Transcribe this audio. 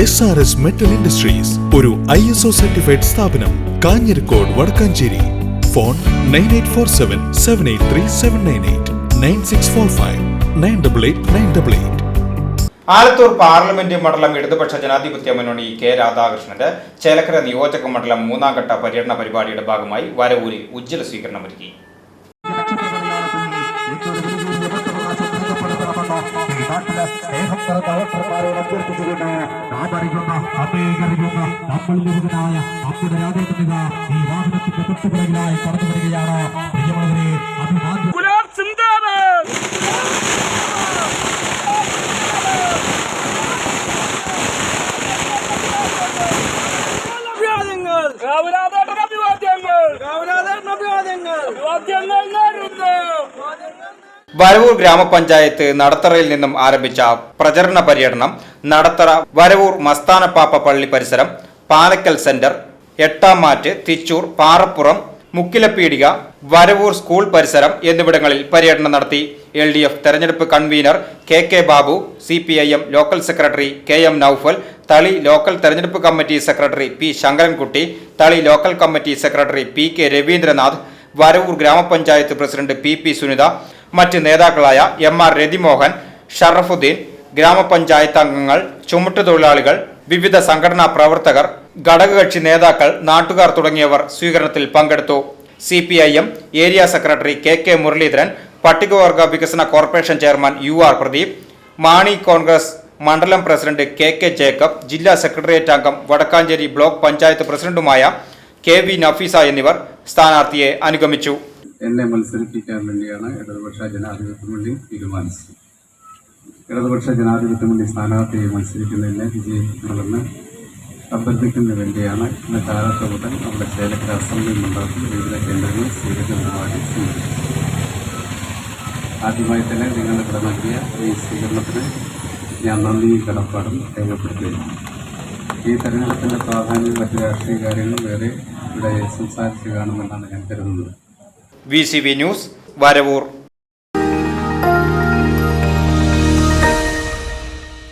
S R S metal industries ഒരു I S O certified സ്ഥാപനം Kanjirakode Vadakkanchery. Phone nine eight four seven seven eight three seven nine eight nine six four five nine double eight nine double eight Alathur parliament മണ്ഡലം ഇടതുപക്ഷ ജനാധിപത്യ മുന്നണി K രാധാകൃഷ്ണന്റെ ചേലക്കര നിയോജക മണ്ഡലം മൂന്നാം ഘട്ട പര്യടന പരിപാടിയുടെ ഭാഗമായി വരവൂരിൽ ഉജ്ജ്വല സ്വീകരണം സ്വീകരണമൊരുക്കി. നമ്മുടെ രാജേന്ദ്രനിത ഈ വാഹനത്തിന്റെ തൊട്ടുപിറകിലായി കടന്നു വരികയാണ് വരവൂർ ഗ്രാമപഞ്ചായത്ത് നടത്തറയിൽ നിന്നും ആരംഭിച്ച പ്രചരണ പര്യടനം നടത്തറ വരവൂർ മസ്താനപ്പാപ്പ പള്ളി പരിസരം പാലക്കൽ സെന്റർ എട്ടാം മാറ്റ് തിച്ചൂർ പാറപ്പുറം മുക്കിലപ്പീടിക വരവൂർ സ്കൂൾ പരിസരം എന്നിവിടങ്ങളിൽ പര്യടനം നടത്തി എൽ ഡി എഫ് തെരഞ്ഞെടുപ്പ് convener K K Babu C P I M local secretary K M Noufal Thali local തെരഞ്ഞെടുപ്പ് committee secretary P Sankarankutty Thali local committee secretary P K Raveendranath Varavoor ഗ്രാമപഞ്ചായത്ത് president P P Sunitha മറ്റ് നേതാക്കളായ M R Rathimohan Sharafuddin ഗ്രാമപഞ്ചായത്ത് അംഗങ്ങൾ ചുമട്ടുതൊഴിലാളികൾ വിവിധ സംഘടനാ പ്രവർത്തകർ ഘടകകക്ഷി നേതാക്കൾ നാട്ടുകാർ തുടങ്ങിയവർ സ്വീകരണത്തിൽ പങ്കെടുത്തു. C P I M area secretary K K Muraleedharan പട്ടികവർഗ വികസന corporation chairman U R Pradeep Mani Congress മണ്ഡലം പ്രസിഡന്റ് കെ കെ ജേക്കബ് ജില്ലാ സെക്രട്ടേറിയറ്റ് അംഗം വടക്കാഞ്ചേരി ബ്ലോക്ക് പഞ്ചായത്ത് പ്രസിഡന്റുമായ കെ വി നഫീസ എന്നിവർ സ്ഥാനാർത്ഥിയെ അനുഗമിച്ചു. എന്നെ മത്സരിപ്പിക്കാൻ വേണ്ടിയാണ് ഇടതുപക്ഷ ജനാധിപത്യ മുന്നണി തീരുമാനിച്ചത്. ഇടതുപക്ഷ ജനാധിപത്യ മുന്നണി സ്ഥാനാർത്ഥിയെ മത്സരിക്കുന്നതിനെ വിജയിക്കണമെന്ന് അഭ്യർത്ഥിക്കുന്നതിന് വേണ്ടിയാണ് ഇന്ന് കാലത്ത് നമ്മുടെ ചേലക്കര അസംബ്ലി മണ്ഡലത്തിൽ വിവിധ കേന്ദ്രങ്ങളിൽ സ്വീകരണ പരിപാടി ആദ്യമായി തന്നെ നിങ്ങൾ ഇവിടെ നൽകിയ ഈ സ്വീകരണത്തിന് ഞാൻ നന്ദിയും കടപ്പാടും രേഖപ്പെടുത്തുകയാണ് ഈ തെരഞ്ഞെടുപ്പിന്റെ പ്രാധാന്യം മറ്റ് രാഷ്ട്രീയ കാര്യങ്ങൾ വേറെ ഇവിടെ സംസാരിച്ച് കാണുമെന്നാണ് ഞാൻ കരുതുന്നത്. V news Varavoor.